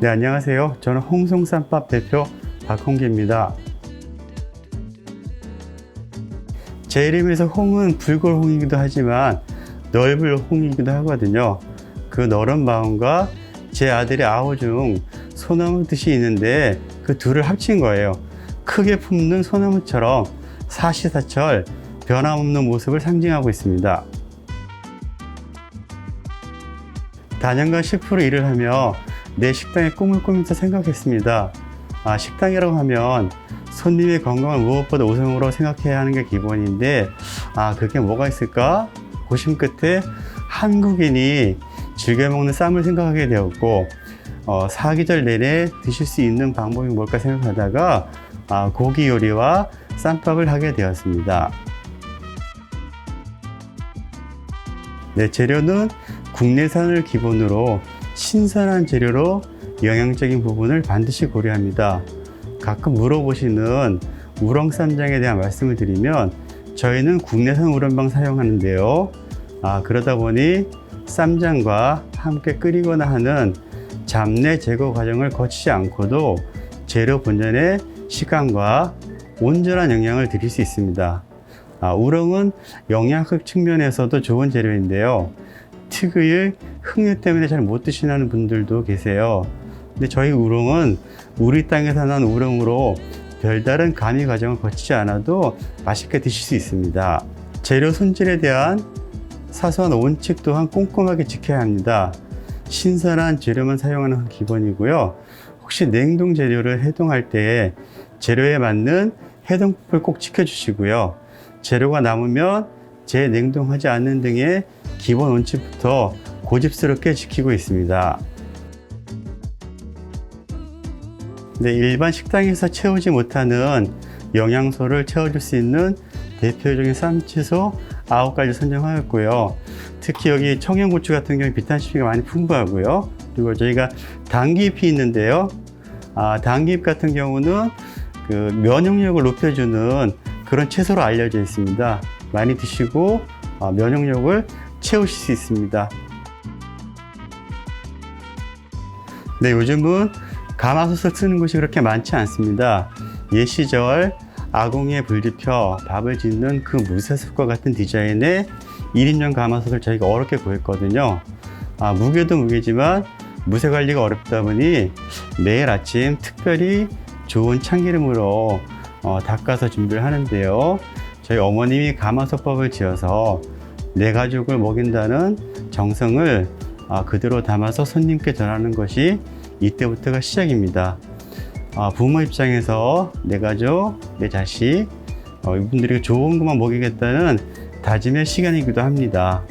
네, 안녕하세요. 저는 홍송쌈밥 대표 박홍기입니다. 제 이름에서 홍은 불골홍이기도 하지만 넓을 홍이기도 하거든요. 그 너른 마음과 제 아들의 아우 중 소나무 뜻이 있는데 그 둘을 합친 거예요. 크게 품는 소나무처럼 사시사철 변함없는 모습을 상징하고 있습니다. 다년간 셰프로 일을 하며 내 식당의 꿈을 꾸면서 생각했습니다. 아, 식당이라고 하면 손님의 건강을 무엇보다 우선으로 생각해야 하는 게 기본인데, 아, 그게 뭐가 있을까? 고심 끝에 한국인이 즐겨 먹는 쌈을 생각하게 되었고, 어, 사계절 내내 드실 수 있는 방법이 뭘까 생각하다가, 아, 고기 요리와 쌈밥을 하게 되었습니다. 네, 재료는 국내산을 기본으로 신선한 재료로 영양적인 부분을 반드시 고려합니다. 가끔 물어보시는 우렁쌈장에 대한 말씀을 드리면 저희는 국내산 우렁빵 사용하는데요. 아, 그러다 보니 쌈장과 함께 끓이거나 하는 잡내 제거 과정을 거치지 않고도 재료 본연의 식감과 온전한 영양을 드릴 수 있습니다. 아, 우렁은 영양학 측면에서도 좋은 재료인데요. 특유의 흙류 때문에 잘 못 드시는 분들도 계세요. 근데 저희 우렁은 우리 땅에서 난 우렁으로 별다른 가미 과정을 거치지 않아도 맛있게 드실 수 있습니다. 재료 손질에 대한 사소한 원칙 또한 꼼꼼하게 지켜야 합니다. 신선한 재료만 사용하는 건 기본이고요. 혹시 냉동 재료를 해동할 때 재료에 맞는 해동법을 꼭 지켜주시고요. 재료가 남으면 재냉동하지 않는 등의 기본 원칙부터 고집스럽게 지키고 있습니다. 네, 일반 식당에서 채우지 못하는 영양소를 채워줄 수 있는 대표적인 쌈채소 9가지 선정하였고요. 특히 여기 청양고추 같은 경우 비타민C가 많이 풍부하고요. 그리고 저희가 당귀잎이 있는데요. 아, 당귀잎 같은 경우는 그 면역력을 높여주는 그런 채소로 알려져 있습니다. 많이 드시고 아, 면역력을 채우실 수 있습니다. 네, 요즘은 가마솥을 쓰는 곳이 그렇게 많지 않습니다. 옛 시절 아궁이에 불 지펴 밥을 짓는 그 무쇠솥과 같은 디자인의 1인용 가마솥을 저희가 어렵게 구했거든요. 아, 무게도 무게지만 무쇠 관리가 어렵다 보니 매일 아침 특별히 좋은 참기름으로 어, 닦아서 준비를 하는데요. 저희 어머님이 가마솥밥을 지어서 내 가족을 먹인다는 정성을 아, 그대로 담아서 손님께 전하는 것이 이때부터가 시작입니다. 아, 부모 입장에서 내 가족, 내 자식, 어, 이분들에게 좋은 것만 먹이겠다는 다짐의 시간이기도 합니다.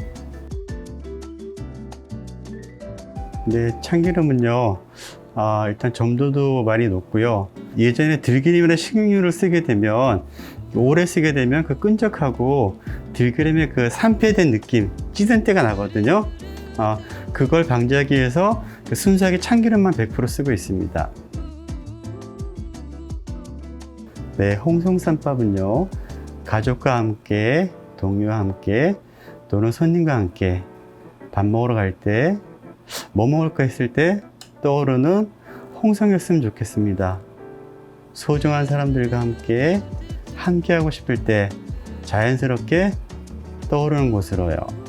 네, 참기름은요, 아, 일단 점도도 많이 높고요. 예전에 들기름이나 식용유를 쓰게 되면, 오래 쓰게 되면 그 끈적하고 들기름의 그 산패된 느낌, 찌든 때가 나거든요. 아, 그걸 방지하기 위해서 그 순수하게 참기름만 100% 쓰고 있습니다. 네, 홍송쌈밥은요, 가족과 함께, 동료와 함께, 또는 손님과 함께 밥 먹으러 갈 때, 뭐 먹을까 했을 때 떠오르는 홍성이었으면 좋겠습니다. 소중한 사람들과 함께, 함께 하고 싶을 때 자연스럽게 떠오르는 곳으로요.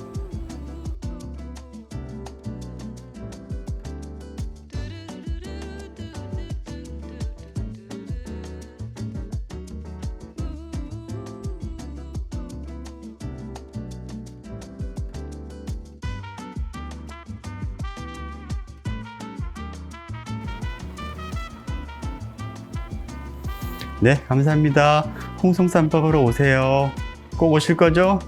네, 감사합니다. 홍성쌈밥으로 오세요. 꼭 오실 거죠?